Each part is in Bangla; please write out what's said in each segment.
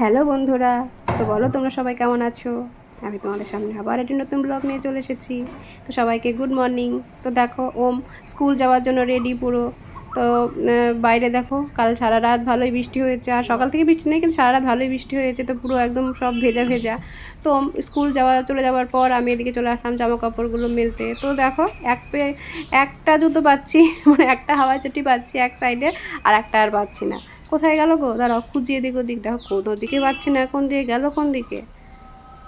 হ্যালো বন্ধুরা, তো বলো তোমরা সবাই কেমন আছো? আমি তোমাদের সামনে আবার একটি নতুন ব্লগ নিয়ে চলে এসেছি। তো সবাইকে গুড মর্নিং তো দেখো, ওম স্কুল যাওয়ার জন্য রেডি পুরো। তো বাইরে দেখো, কাল সারা রাত ভালোই বৃষ্টি হয়েছে। আর সকাল থেকে বৃষ্টি নেই, কিন্তু সারা রাত ভালোই বৃষ্টি হয়েছে। তো পুরো একদম সব ভেজা ভেজা। তো স্কুল যাওয়া, চলে যাওয়ার পর আমি এদিকে চলে আসলাম জামা কাপড়গুলো মেলতে। তো দেখো, এক পে, একটা জুতো পাচ্ছি মানে একটা হাওয়াই চটি পাচ্ছি এক সাইডে আর একটা আর পাচ্ছি না। কোথায় গেল গো? দাঁড়াও খুঁজি এদিক ওদিক। দেখো, কোনো দিকে পাচ্ছি না, কোন দিকে গেল, কোন দিকে?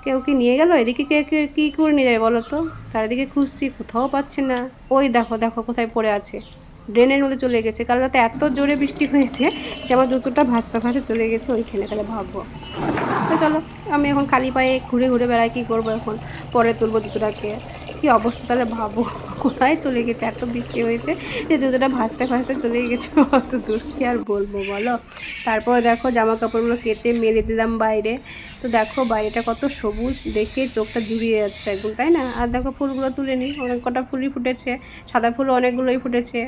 কেউ কি নিয়ে গেল? এদিকে কে কে, কী করে নিয়ে যাবে বলো তো? চারিদিকে খুঁজছি, কোথাও পাচ্ছি না। ওই দেখো দেখো, কোথায় পড়ে আছে। ড্রেনের মধ্যে চলে গেছে। কাল রাতে এত জোরে বৃষ্টি হয়েছে যে আমার জুতোটা ভাসতে ভাসতে চলে গেছে ওইখানে, তাহলে ভাববো। তো চলো, আমি এখন খালি পায়ে ঘুরে ঘুরে বেড়াই, কী করব এখন? পরে তুলবো জুতোটাকে। কী অবস্থা তাহলে ভাবো। কোথায় চলে গেছে? এত বৃষ্টি হয়েছে যে জুতোটা ভাসতে ভাসতে চলে গেছে, অত দূর কি আর বলব বলো? তারপরে দেখো জামা কাপড়গুলো কেটে মেরে দিলাম বাইরে। তো দেখো বাইরেটা কত সবুজ, দেখে চোখটা জুড়িয়ে যাচ্ছে একদম, তাই না? আর দেখো ফুলগুলো তুলে নিই, অনেক কটা ফুলই ফুটেছে, সাদা ফুল অনেকগুলোই ফুটেছে।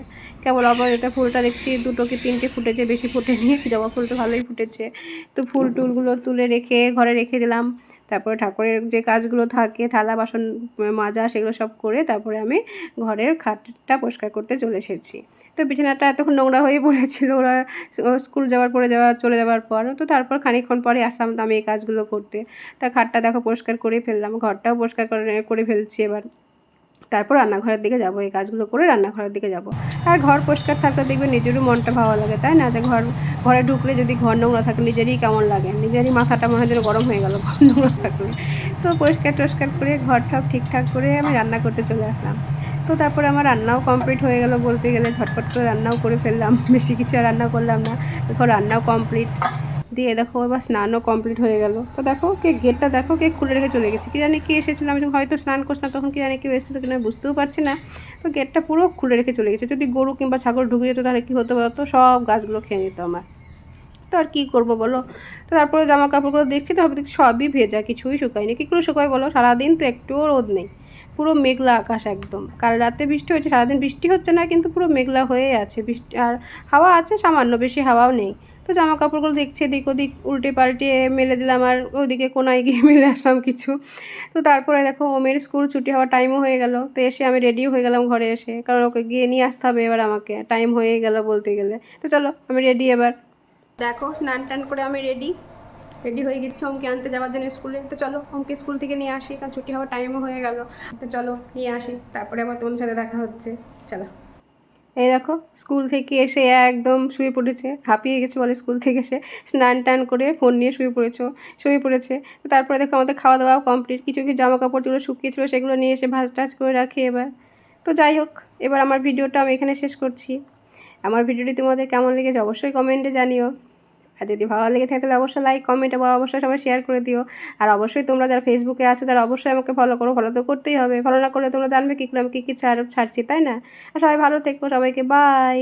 কেবল আবার এটা ফুলটা দেখছি দুটো কি তিনটে ফুটেছে, বেশি ফুটেনি, জবা ফুলটা ভালোই ফুটেছে। তো ফুল টুলগুলো তুলে রেখে, ঘরে রেখে দিলাম। তারপরে ঠাকুরের যে কাজগুলো থাকে, থালা, বাসন, মাজা সেগুলো সব করে তারপরে আমি ঘরের খাটটা পরিষ্কার করতে চলে এসেছি। তো বিছানাটা এতক্ষণ নোংরা হয়ে পড়েছিল, ওরা স্কুল যাওয়ার পরে যাওয়া, চলে যাওয়ার পর। তো তারপর খানিকক্ষণ পরে আসলাম আমি এই কাজগুলো করতে। তা খাটটা দেখো পরিষ্কার করে ফেললাম, ঘরটাও পরিষ্কার করে করে ফেলছি এবার। তারপর রান্নাঘরের দিকে যাব, এই কাজগুলো করে রান্নাঘরের দিকে যাব। আর ঘর পরিষ্কার থাকলে দেখবে নিজেরও মনটা ভালো লাগে, তাই না? যে ঘর, ঘরে ঢুকলে যদি ঘর নোংরা থাকে, নিজেরই কেমন লাগে? নিজেরই মাথাটা মনে হয় গরম হয়ে গেল, ঘর নোংরা থাকলে। তো পরিষ্কার টরিষ্কার করে ঘর ঠিকঠাক করে আমি রান্না করতে চলে আসলাম। তো তারপরে আমার রান্নাও কমপ্লিট হয়ে গেল বলতে গেলে, ঝটপট করে রান্নাও করে ফেললাম। বেশি কিছু রান্না করলাম না। দেখো, রান্নাও কমপ্লিট। দিয়ে দেখো এবার স্নানও কমপ্লিট হয়ে গেল। তো দেখো কে গেটটা দেখো কে খুলে রেখে চলে গেছে। কি জানি কে এসেছিল, আমি হয়তো স্নান করছিলাম তখন কি জানি কেউ এসেছিল কিনা বুঝতেও পারছি না। তো গেটটা পুরো খুলে রেখে চলে গেছে। যদি গরু কিংবা ছাগল ঢুকে যেত তাহলে কী হতে পারতো সব গাছগুলো খেয়ে নিত আমার। তো আর কী করব বলো? তো তারপরে জামা কাপড়গুলো দেখছি তো দেখছি সবই ভেজা, কিছুই শুকায়নি। কী করে শুকায় বলো? সারাদিন তো একটুও রোদ নেই। পুরো মেঘলা আকাশ একদম। কাল রাতে বৃষ্টি হয়েছে, সারাদিন বৃষ্টি হচ্ছে না, কিন্তু পুরো মেঘলা হয়ে আছে। বৃষ্টি আর হাওয়া আছে, সামান্য বেশি হাওয়াও নেই। তো জামা কাপড়গুলো দেখছি এদিক ওদিক উল্টে পাল্টে মেলে দিলাম আর ওদিকে কোনায় গিয়ে মেলে আসলাম কিছু। তো তারপরে দেখো ওমের স্কুল ছুটি হওয়ার টাইমও হয়ে গেল। তো এসে আমি রেডিও হয়ে গেলাম ঘরে এসে। কারণ ওকে গিয়ে নিয়ে আসতে হবে এবার আমাকে। টাইম হয়ে গেল বলতে গেলে। তো চলো, আমি রেডি এবার। দেখো, স্নান টান করে আমি রেডি রেডি হয়ে গেছি ওমকে আনতে যাওয়ার জন্য স্কুলে। তো চলো ওমকে স্কুল থেকে নিয়ে আসি। কারণ ছুটি হওয়ার টাইমও হয়ে গেল। তো চলো, নিয়ে আসি। তারপরে আবার তোমাদের সাথে দেখা হচ্ছে। চলো। এই দেখো, স্কুল থেকে এসে একদম শুয়ে পড়েছে। হাঁপিয়ে গেছে বলে স্কুল থেকে এসে। স্নান টান করে ফোন নিয়ে শুয়ে পড়েছো, শুয়ে পড়েছে। তারপরে দেখো আমাদের খাওয়া দাওয়া কমপ্লিট কিছু কিছু জামা কাপড় যেগুলো শুকিয়েছিলো সেগুলো নিয়ে এসে ভাজ টাজ করে রাখি এবার। তো যাই হোক, এবার আমার ভিডিওটা আমি এখানে শেষ করছি। আমার ভিডিওটি তোমাদের কেমন লেগেছে অবশ্যই কমেন্টে জানিও। আর যদি ভালো লেগে থাকে তাহলে অবশ্যই লাইক কমেন্ট আবার অবশ্যই সবাই শেয়ার করে দিও। আর অবশ্যই তোমরা যারা ফেসবুকে আছো, তারা অবশ্যই আমাকে ফলো করো ফলো তো করতেই হবে। ফলো না করলে তোমরা জানবে কী করে আমি কী কী ছাড়, ছাড়ছি, তাই না? আর সবাই ভালো থেকো, সবাইকে বাই